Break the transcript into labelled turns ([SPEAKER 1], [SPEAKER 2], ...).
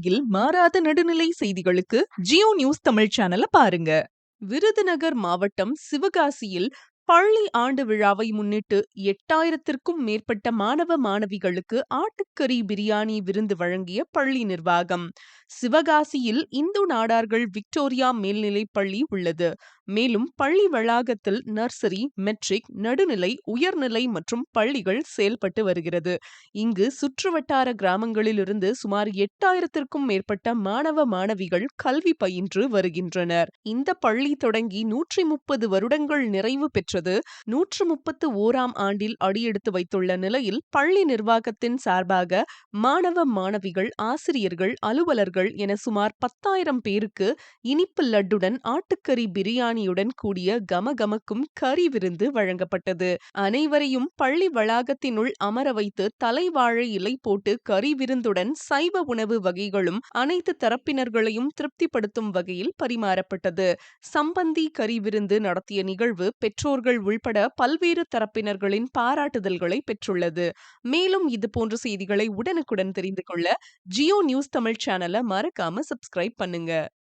[SPEAKER 1] உலகில் மாறாத நடுநிலை செய்திகளுக்கு ஜியோ நியூஸ் தமிழ் சேனலை பாருங்க. விருதுநகர் மாவட்டம் சிவகாசியில் பள்ளி ஆண்டு விழாவை முன்னிட்டு எட்டாயிரத்திற்கும் மேற்பட்ட மாணவ மாணவிகளுக்கு ஆட்டுக்கறி பிரியாணி விருந்து வழங்கிய பள்ளி நிர்வாகம். சிவகாசியில் இந்து நாடார்கள் விக்டோரியா மேல்நிலைப் பள்ளி உள்ளது. மேலும் பள்ளி வளாகத்தில் நர்சரி மெட்ரிக் நடுநிலை உயர்நிலை மற்றும் பள்ளிகள் செயல்பட்டு வருகிறது. இங்கு சுற்றுவட்டார கிராமங்களிலிருந்து சுமார் எட்டாயிரத்திற்கும் மேற்பட்ட மாணவ மாணவிகள் கல்வி பயின்று வருகின்றனர். இந்த பள்ளி தொடங்கி நூற்றி முப்பது வருடங்கள் நிறைவு பெற்றது நூற்று முப்பத்து ஓராம் ஆண்டில் அடியெடுத்து வைத்துள்ள நிலையில் பள்ளி நிர்வாகத்தின் சார்பாக மாணவ மாணவிகள் ஆசிரியர்கள் அலுவலர்கள் என சுமார் பத்தாயிரம் பேருக்கு இனிப்பு லட்டுடன் ஆட்டுக்கறி பிரியாணியுடன் கூடிய கமகமக்கும் கறி விருந்து வழங்கப்பட்டது. அனைவரையும் பள்ளி வளாகத்தினுள் அமர வைத்து தலைவாழை இலை போட்டு கறி விருந்துடன் சைவ உணவு வகைகளும் அனைத்து தரப்பினர்களையும் திருப்திப்படுத்தும் வகையில் பரிமாறப்பட்டது. சம்பந்தி கறி விருந்து நடத்திய நிகழ்வு பெற்றோர்கள் உள்பட பல்வேறு தரப்பினர்களின் பாராட்டுதல்களை பெற்றுள்ளது. மேலும் இதுபோன்ற செய்திகளை உடனுக்குடன் தெரிந்து கொள்ள ஜியோ நியூஸ் தமிழ் சேனலை மறக்காம சப்ஸ்கிரைப் பண்ணுங்க.